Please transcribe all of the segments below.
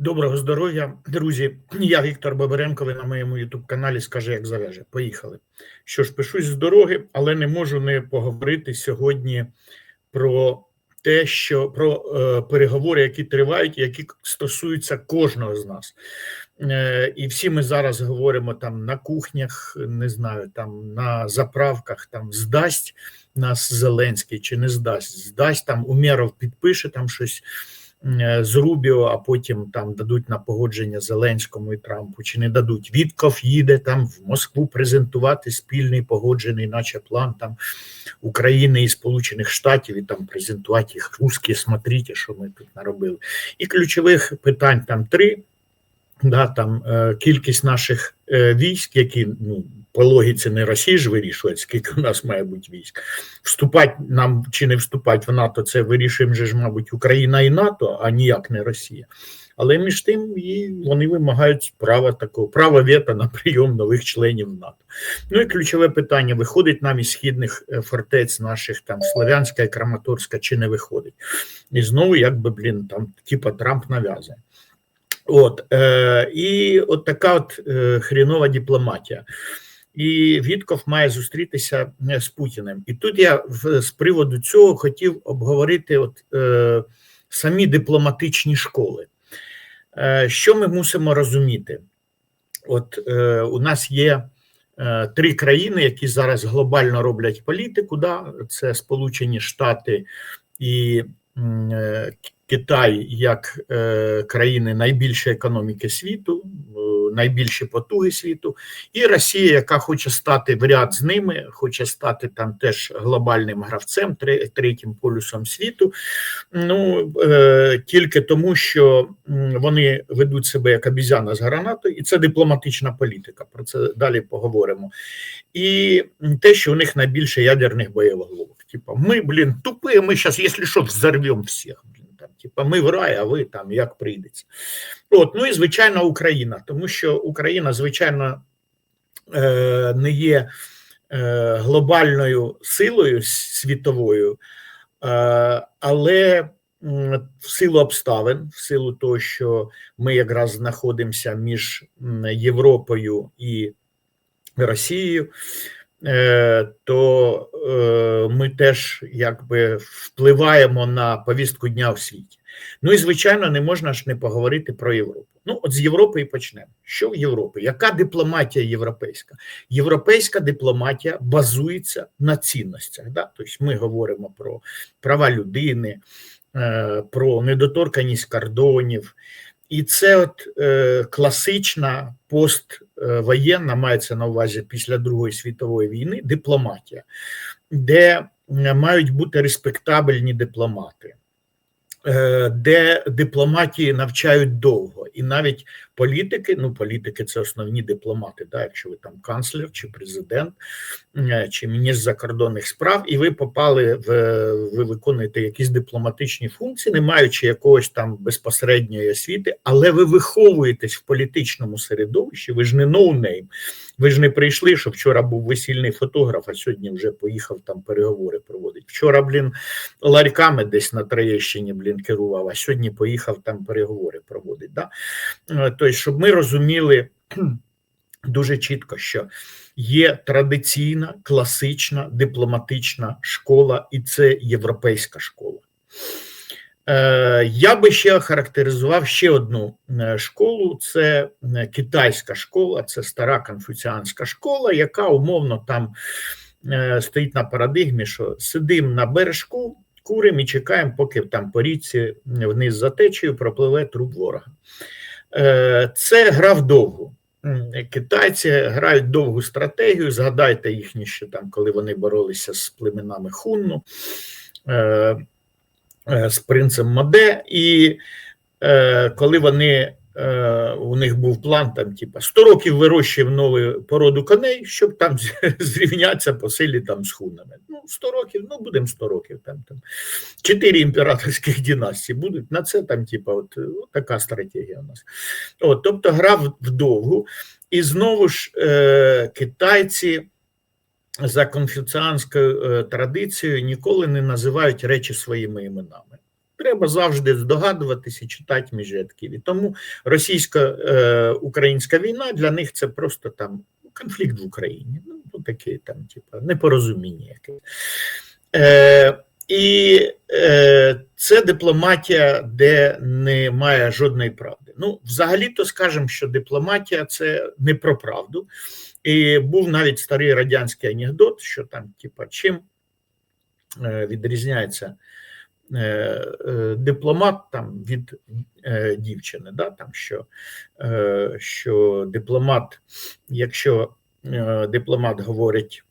Доброго здоров'я, друзі. Я Віктор Бабаренко. Ви на моєму ютуб каналі скаже, як завяже. Поїхали. Що ж, пишусь з дороги, але не можу не поговорити сьогодні про те, що про е, переговори, які тривають, які стосуються кожного з нас. Е, і всі ми зараз говоримо там на кухнях, не знаю, там на заправках, там здасть нас Зеленський чи не здасть, здасть там Умєров підпише там щось. Е, з Рубіо, а потім там дадуть на погодження Зеленському і Трампу, чи не дадуть. Вітков їде там в Москву презентувати спільний погоджений, наче план там України і Сполучених Штатів, і там презентувати їх русські, смотрите, що ми тут наробили. І ключових питань там три. Да, там е, кількість наших е, військ, які ну по логіці не Росія ж вирішує, скільки у нас має бути військ. Вступати нам чи не вступати в НАТО, це вирішуємо ж, мабуть, Україна і НАТО, а ніяк не Росія. Але між тим і вони вимагають права такого права вето на прийом нових членів НАТО. Ну і ключове питання: виходить нам із східних е, фортець наших там Слов'янська і Краматорська, чи не виходить? І знову, якби блін, там типа Трамп нав'язує. От е, і от така от е, хрінова дипломатія і Вітков має зустрітися е, з Путіним. І тут я з приводу цього хотів обговорити от, е, самі дипломатичні школи. Е, Що ми мусимо розуміти? От е, у нас є е, три країни, які зараз глобально роблять політику. Да? Це Сполучені Штати і е, Китай як е, країни найбільшої економіки світу, е, найбільші потуги світу, і Росія, яка хоче стати в ряд з ними, хоче стати там теж глобальним гравцем, третім полюсом світу. Ну е, тільки тому, що вони ведуть себе як обізяна з гранатою, і це дипломатична політика. Про це далі поговоримо. І те, що у них найбільше ядерних боєголовок. Типа, ми, блін, тупі, ми зараз, якщо що, взорвемо всіх. Типа ми в рай, а ви там як прийдеться. От, ну і звичайно, Україна, тому що Україна, звичайно, е, не є е, глобальною силою світовою, е, але в силу обставин, в силу того, що ми якраз знаходимося між Європою і Росією. Е, то е, ми теж якби впливаємо на повістку дня в світі. Ну і звичайно, не можна ж не поговорити про Європу. Ну, от з Європи і почнемо. Що в Європі? Яка дипломатія європейська? Європейська дипломатія базується на цінностях. Да? Тобто ми говоримо про права людини, е, про недоторканість кордонів. І це от е, класична поствоєнна, мається на увазі після Другої світової війни, дипломатія, де мають бути респектабельні дипломати. Е, де дипломатії навчають довго, і навіть політики, ну політики це основні дипломати, да, якщо ви там канцлер чи президент, е, чи міністр закордонних справ, і ви попали в ви виконуєте якісь дипломатичні функції, не маючи якогось там безпосередньої освіти, але ви виховуєтесь в політичному середовищі, ви ж не ноунейм. Ви ж не прийшли, що вчора був весільний фотограф, а сьогодні вже поїхав там переговори проводить. Вчора, блін, ларьками десь на Троєщині, блін, керував, а сьогодні поїхав там переговори проводить. Да? Е, тобто, щоб ми розуміли дуже чітко, що є традиційна класична дипломатична школа, і це європейська школа. Е, я би ще характеризував ще одну е, школу: це е, китайська школа, це стара конфуціанська школа, яка умовно там стоїть на парадигмі, що сидимо на бережку, куримо і чекаємо, поки там по річці вниз за течею пропливе труп ворога. Це гра вдовгу. Китайці грають довгу стратегію. Згадайте їхні ще там, коли вони боролися з племенами Хунну. З принцем Маде, і е, коли вони е, у них був план там, типа 100 років вирощуємо нову породу коней, щоб там зрівнятися по силі там з хунами. Ну, 100 років, ну будемо 100 років. Там там чотири імператорських династії будуть на це там, типа, от, от така стратегія у нас. От, Тобто грав вдовгу, і знову ж е, китайці за конфуціанською е, традицією ніколи не називають речі своїми іменами. Треба завжди здогадуватися читати між рядків. І тому російсько-українська війна для них це просто там конфлікт в Україні. Ну, таке там, типу, непорозуміння якесь. Е, І е, це дипломатія, де немає жодної правди. Ну, взагалі-то скажемо, що дипломатія це не про правду. І був навіть старий радянський анекдот, що там, типа, чим е, відрізняється е, е, дипломат там від дівчини. Да? Там, що, що дипломат, якщо дипломат говорить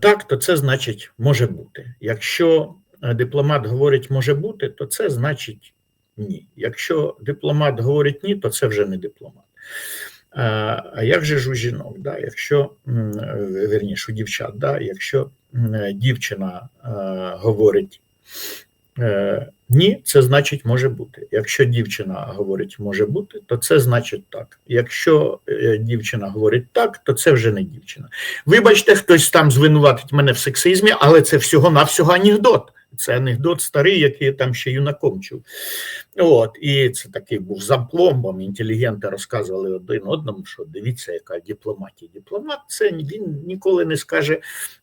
так, то це значить може бути. Якщо дипломат говорить може бути, то це значить ні. Якщо дипломат говорить ні, то це вже не дипломат. А як же ж у жінок? Да? Якщо верніше у дівчат, да? якщо дівчина говорить е, ні, це значить може бути. Якщо дівчина говорить може бути, то це значить так. Якщо е, дівчина говорить так, то це вже не дівчина. Вибачте, хтось там звинуватить мене в сексизмі, але це всього-навсього анекдот. Це анекдот старий, який я там ще юнаком чув. От, І це такий був запломбом. Інтелігенти розказували один одному, що дивіться, яка дипломатія. Дипломат це він ніколи не скаже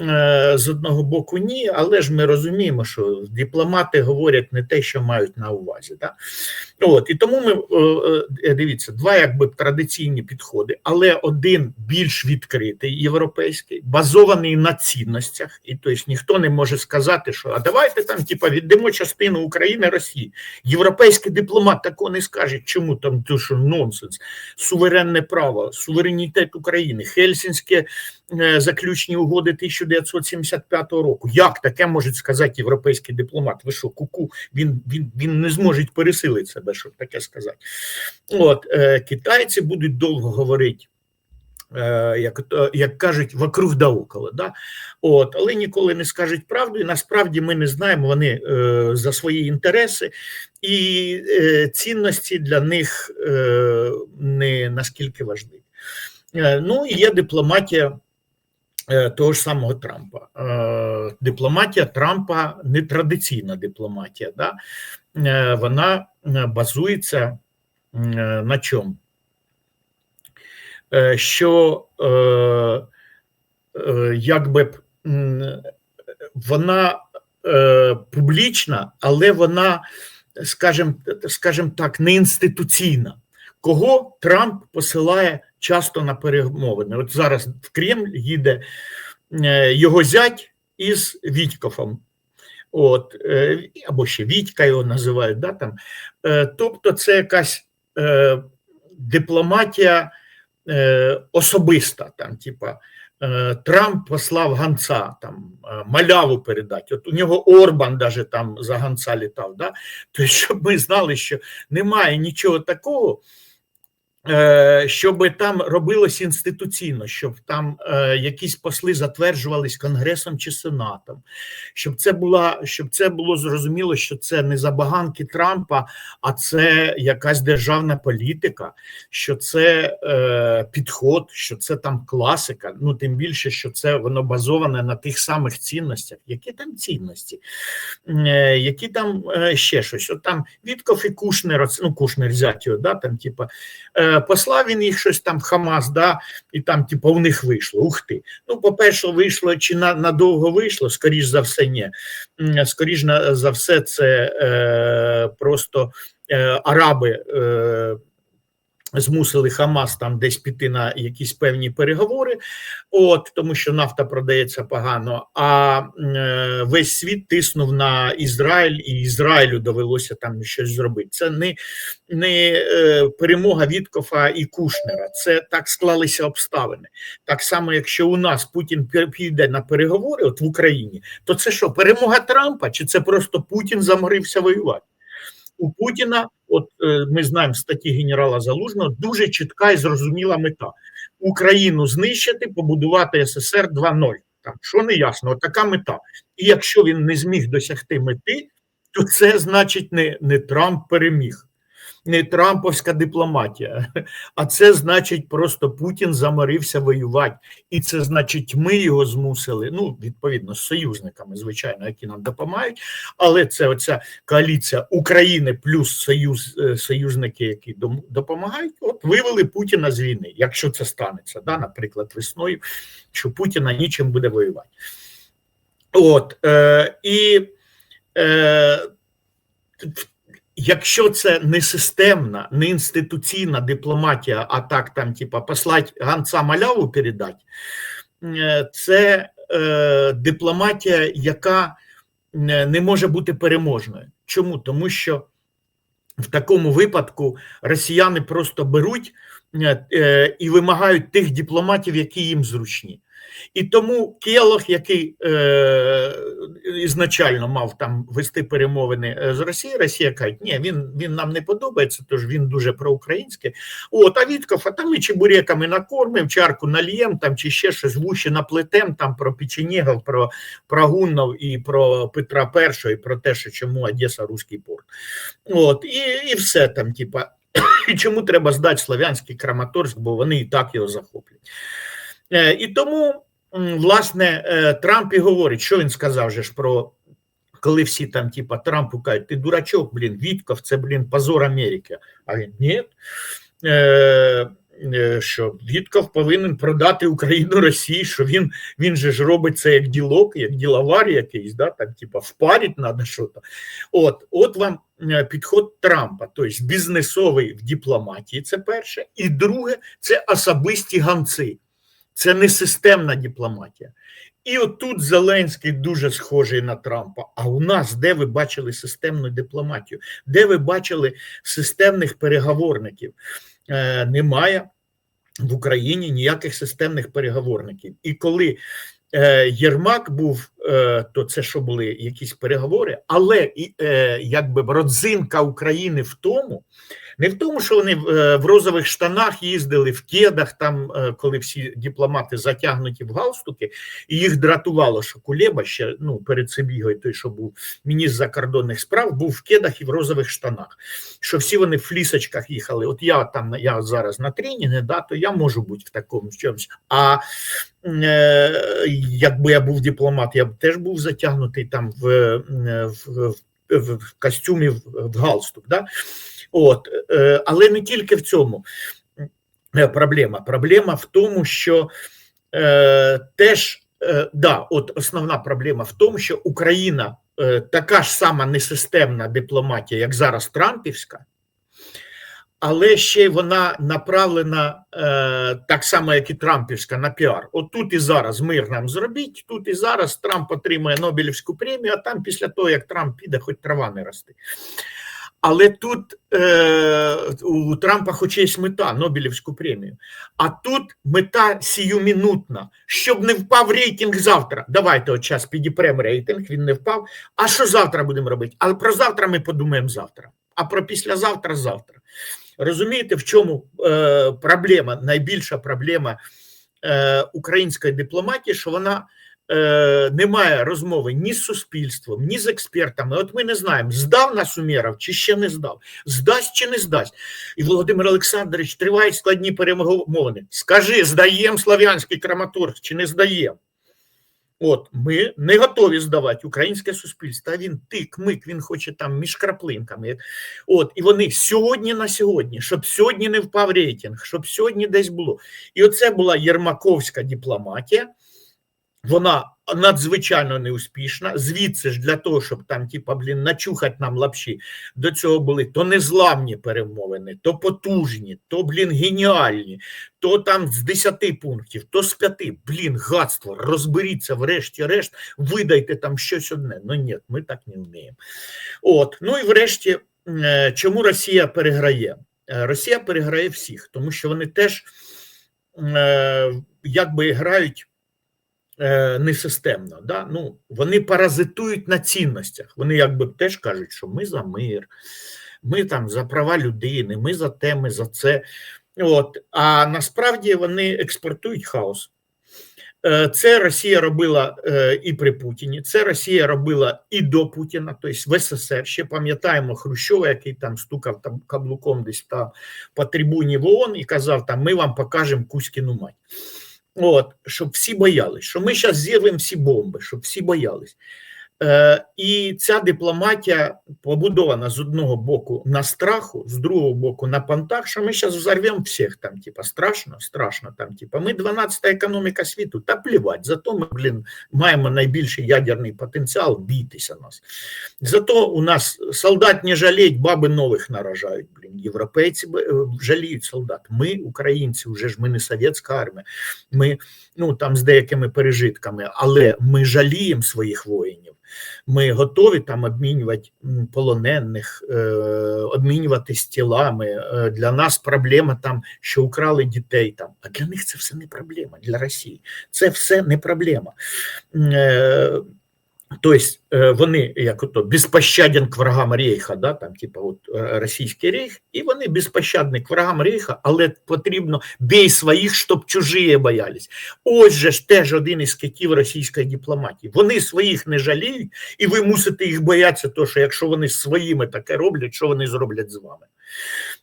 е, з одного боку ні, але ж ми розуміємо, що дипломати говорять не те, що мають на увазі. Да? От, І тому ми е, дивіться, два якби традиційні підходи, але один більш відкритий європейський, базований на цінностях, і тобто ніхто не може сказати, що а давайте там, типа, віддамо частину України Росії. Європейський дипломат такого не скаже, чому там то, що нонсенс, суверенне право, суверенітет України, Хельсінське заключні угоди 1975 року. Як таке може сказати європейський дипломат? Ви що, куку? Він він, він не зможе пересилити себе, щоб таке сказати. От е, китайці будуть довго говорити. Е, як як кажуть, вокруг да около. Да? От, але ніколи не скажуть правду, і насправді ми не знаємо вони е, за свої інтереси, і е, цінності для них е, не наскільки важливі. Е, ну і є дипломатія. Е, того ж самого Трампа. Е, дипломатія Трампа не традиційна дипломатія, да? вона базується на чому? Е, що е, е, якби вона публічна, але вона, скажімо, скажімо так, не інституційна. Кого Трамп посилає часто на перемовини? От зараз в Кремль їде його зять із Вітькофом. От, або ще Вітька його називають. Да, там. Тобто, це якась дипломатія Е, особиста, там, типа е, Трамп послав ганца, там е, маляву передати. От у нього Орбан даже там за ганца літав. Да? Тобто, щоб ми знали, що немає нічого такого. Е, щоб там робилось інституційно, щоб там е, якісь посли затверджувались конгресом чи сенатом, щоб це була щоб це було зрозуміло, що це не забаганки Трампа, а це якась державна політика, що це е, підход, що це там класика. Ну тим більше, що це воно базоване на тих самих цінностях. Які там цінності, які там ще щось? От там Вітков і Кушнер, ну Кушнер взять да, там, типа. Послав він їх щось там Хамас, да, і там, типу, у них вийшло. Ух ти. Ну, по-перше, вийшло чи на, надовго вийшло, скоріш за все, ні. Скоріш за все, це е, просто е, араби. Е, Змусили Хамас там десь піти на якісь певні переговори, от тому що нафта продається погано. А е, весь світ тиснув на Ізраїль, і Ізраїлю довелося там щось зробити. Це не не е, перемога Віткофа і Кушнера. Це так склалися обставини. Так само, якщо у нас Путін піде на переговори, от в Україні, то це що перемога Трампа? Чи це просто Путін заморився воювати? У Путіна, от е, ми знаємо статті генерала Залужного, дуже чітка і зрозуміла мета Україну знищити, побудувати СССР 2.0. Там що не ясно, така мета. І якщо він не зміг досягти мети, то це значить не, не Трамп переміг. Не трамповська дипломатія, а це значить, просто Путін заморився воювати, і це значить, ми його змусили. Ну, відповідно, з союзниками, звичайно, які нам допомагають. Але це оця коаліція України плюс союз, е, союзники, які допомагають, от вивели Путіна з війни, якщо це станеться, да, наприклад, весною, що Путіна нічим буде воювати. От е, і е, якщо це не системна, не інституційна дипломатія, а так там, типа, послать ганца маляву передати, е, це е, дипломатія, яка не не може бути переможною. Чому? Тому що в такому випадку росіяни просто беруть е, е, і вимагають тих дипломатів, які їм зручні. І тому Келох, який е, ізначально мав там вести перемовини е, з Росією, Росія каже, ні, він, він нам не подобається, тож він дуже проукраїнський. От, а Вітков, а там ми чебуреками накормив, чарку нальєм, там чи ще щось вуші наплетем, там про печенєгов, про, про Гуннов і про Петра І, і про те, що чому Одеса руський порт. От, і, і все там, типа, і чому треба здати Слов'янський Краматорськ, бо вони і так його захоплять. Е, І тому, власне, е, Трамп і говорить, що він сказав же ж про. Коли всі там, типа, Трампу кажуть, ти дурачок, блін, Вітков, це, блін, позор Америки. А він ні. Е, е, що Вітков повинен продати Україну Росії, що він він же ж робить це як ділок, як діловар якийсь, да, там, типа, впарить треба щось. От, от вам підход Трампа, тобто бізнесовий в дипломатії, це перше. І друге, це особисті ганці. Це не системна дипломатія. І отут Зеленський дуже схожий на Трампа. А у нас де ви бачили системну дипломатію? Де ви бачили системних переговорників? Е, Немає в Україні ніяких системних переговорників. І коли е, Єрмак був, е, то це що були якісь переговори, але е, якби родзинка України в тому. Не в тому, що вони е, в розових штанах їздили в кедах, там, е, коли всі дипломати затягнуті в галстуки, і їх дратувало, що Кулеба ще ну, перед Сибігою, той, що був міністр закордонних справ, був в кедах і в розових штанах. Що всі вони в флісочках їхали. От я там я зараз на тренінгі, да, то я можу бути в такому чомусь. А е, якби я був дипломат, я б теж був затягнутий там в, в, в, в костюмі в, в галстук. Да? От, е, але не тільки в цьому е, проблема. Проблема в тому, що е, теж да, от основна проблема в тому, що Україна така ж сама несистемна дипломатія, як зараз Трампівська, але ще вона направлена е, так само, як і Трампівська, на піар. От тут і зараз мир нам зробіть, тут і зараз Трамп отримує Нобелівську премію, а там після того, як Трамп піде, хоч трава не росте. Але тут е, у Трампа хоч є мета Нобелівську премію. А тут мета сіюмінутна, щоб не впав рейтинг завтра. Давайте от час підіпремо рейтинг, він не впав. А що завтра будемо робити? Але про завтра ми подумаємо завтра, а про післязавтра завтра. Розумієте, в чому е, проблема? Найбільша проблема е, української дипломатії, що вона е, не має розмови ні з суспільством, ні з експертами. От ми не знаємо, здав нас Умєров чи ще не здав, здасть чи не здасть. І Володимир Олександрович тривають складні перемовини. Скажи, здаємо Слов'янський Краматорськ чи не здаємо? От ми не готові здавати українське суспільство. А він тик-мик, він хоче там між краплинками. От і вони сьогодні на сьогодні, щоб сьогодні не впав рейтинг, щоб сьогодні десь було. І оце була єрмаковська дипломатія. Вона надзвичайно неуспішна. Звідси ж для того, щоб там, типа, блін, начухати нам лапші, до цього були то незламні перемовини, то потужні, то, блін, геніальні, то там з 10 пунктів, то з 5. Блін, гадство, розберіться, врешті-решт, видайте там щось одне. Ну ні, ми так не вміємо. От, ну і врешті, е, чому Росія переграє? Е, Росія переграє всіх, тому що вони теж е, якби грають. Е, несистемно. Да? Ну, Вони паразитують на цінностях. Вони якби теж кажуть, що ми за мир, ми там за права людини, ми за те, ми за це. От. А насправді вони експортують хаос. Е, Це Росія робила е, і при Путіні, це Росія робила і до Путіна, тобто в СССР. Ще пам'ятаємо Хрущова, який там стукав там каблуком десь там по трибуні в ООН і казав: там ми вам покажемо Кузькіну мать. От, щоб всі боялись, що ми зараз зірвемо всі бомби, щоб всі боялись. Е, І ця дипломатія побудована з одного боку на страху, з другого боку на понтах, що ми зараз взорвемо всіх там, типа, страшно, страшно там, типа, ми 12-та економіка світу, та плівать, зато ми, блін, маємо найбільший ядерний потенціал, бійтеся нас. Зато у нас солдат не жаліють, баби нових наражають, блін, європейці е, жаліють солдат. Ми, українці, вже ж ми не совєтська армія, ми ну там з деякими пережитками, але ми жаліємо своїх воїнів. Ми готові там обмінювати полонених, е, обмінюватись тілами. Е, Для нас проблема там, що украли дітей там. А для них це все не проблема. Для Росії це все не проблема. Тобто вони як ото безпощаден к врагам Рейха, да, там, типа от е, російський рейх, і вони безпощадні к врагам Рейха, але потрібно бій своїх, щоб чужі боялись. Ось же ж теж один із китів російської дипломатії. Вони своїх не жаліють, і ви мусите їх боятися, тому що якщо вони своїми таке роблять, що вони зроблять з вами?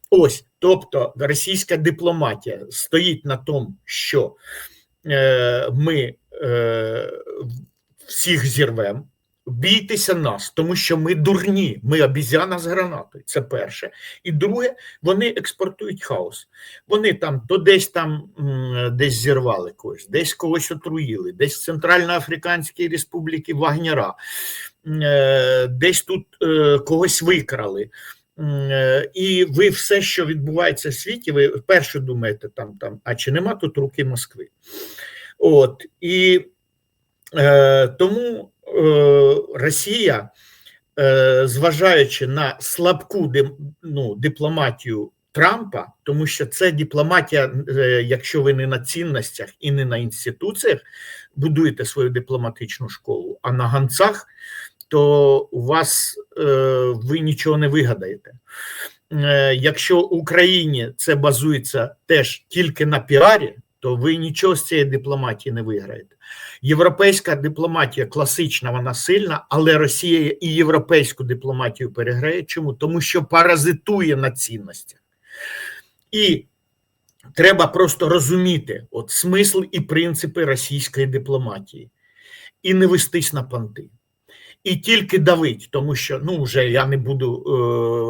Ось, тобто російська дипломатія стоїть на тому, що е, ми е, всіх зірвемо. Бійтеся нас, тому що ми дурні, ми обізяна з гранатою. Це перше. І друге, вони експортують хаос. Вони там то десь там десь зірвали когось, десь когось отруїли, десь в Центральноафриканській Республіці Вагнера, е, десь тут е, когось викрали. Е, І ви все, що відбувається в світі, ви перше думаєте, там, там, а чи нема тут руки Москви? От і тому е, Росія, е, зважаючи на слабку ну, дипломатію Трампа, тому що це дипломатія, е, якщо ви не на цінностях і не на інституціях будуєте свою дипломатичну школу, а на ганцах, то у вас е, ви нічого не вигадаєте. Е, якщо Україні це базується теж тільки на піарі, то ви нічого з цієї дипломатії не виграєте. Європейська дипломатія класична, вона сильна, але Росія і європейську дипломатію переграє. Чому? Тому що паразитує на цінностях. І треба просто розуміти от смисл і принципи російської дипломатії і не вестись на понти. І тільки давить, тому що ну вже я не буду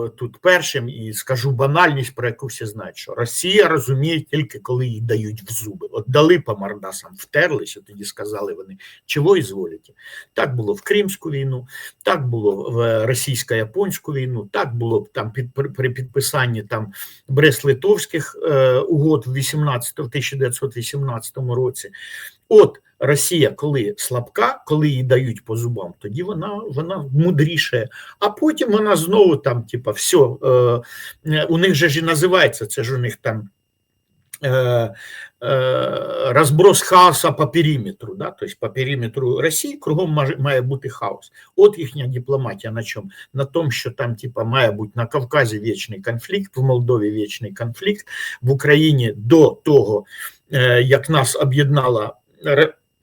е, тут першим і скажу банальність, про яку всі знають, що Росія розуміє тільки коли їй дають в зуби. От дали по мордасам, втерлися, тоді сказали вони, чого і ізволіте. Так було в Кримську війну, так було в російсько-японську війну, так було там під при, підписанні там Брест-Литовських е, угод в 18, в 1918 році. От Росія, коли слабка, коли їй дають по зубам, тоді вона вона мудріше. А потім вона знову там, типа, все, е, у них же ж і називається, це ж у них там е, е, розброс хаоса по периметру. Да? Тобто по периметру Росії кругом має, бути хаос. От їхня дипломатія на чому? На тому, що там, типа, має бути на Кавказі вічний конфлікт, в Молдові вічний конфлікт, в Україні до того, е, як нас об'єднала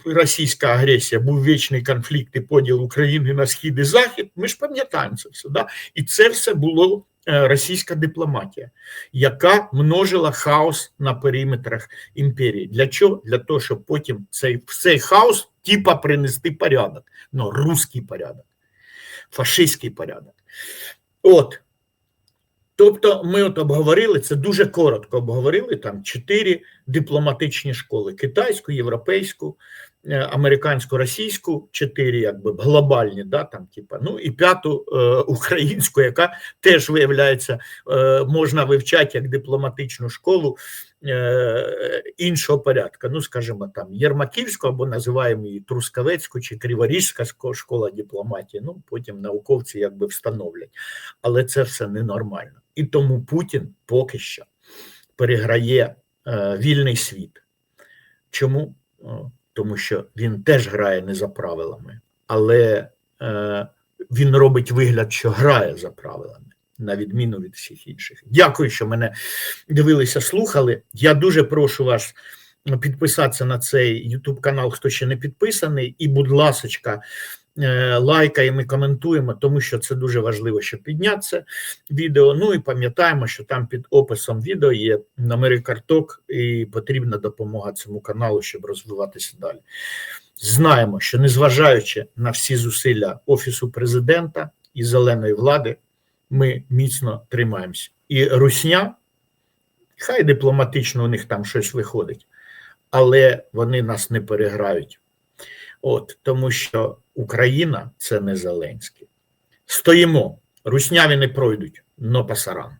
російська агресія, був вічний конфлікт і поділ України на схід і захід. Ми ж пам'ятаємо це все. Да? І це все було е, російська дипломатія, яка множила хаос на периметрах імперії. Для чого? Для того, щоб потім цей цей хаос типа принести порядок. Ну, русський порядок, фашистський порядок. От. Тобто ми от обговорили це дуже коротко обговорили там чотири дипломатичні школи: китайську, європейську, е, американську, російську, чотири якби глобальні, да, там, типа, ну і п'яту е, українську, яка теж виявляється, е, можна вивчати як дипломатичну школу е, іншого порядка. Ну, скажімо, там Єрмаківську або називаємо її Трускавецьку чи Криворізька школа дипломатії. Ну, потім науковці якби встановлять. Але це все ненормально. І тому Путін поки що переграє е, вільний світ. Чому? Тому що він теж грає не за правилами, але е, він робить вигляд, що грає за правилами, на відміну від всіх інших. Дякую, що мене дивилися, слухали. Я дуже прошу вас підписатися на цей YouTube канал, хто ще не підписаний, і, будь ласочка, лайкаємо і коментуємо, тому що це дуже важливо, щоб підняти це відео. Ну і пам'ятаємо, що там під описом відео є номери карток, і потрібна допомога цьому каналу, щоб розвиватися далі. Знаємо, що незважаючи на всі зусилля Офісу президента і зеленої влади, ми міцно тримаємося. І русня, хай дипломатично у них там щось виходить, але вони нас не переграють. От тому, що Україна це не Зеленський. Стоїмо, русняві не пройдуть, но пасаран.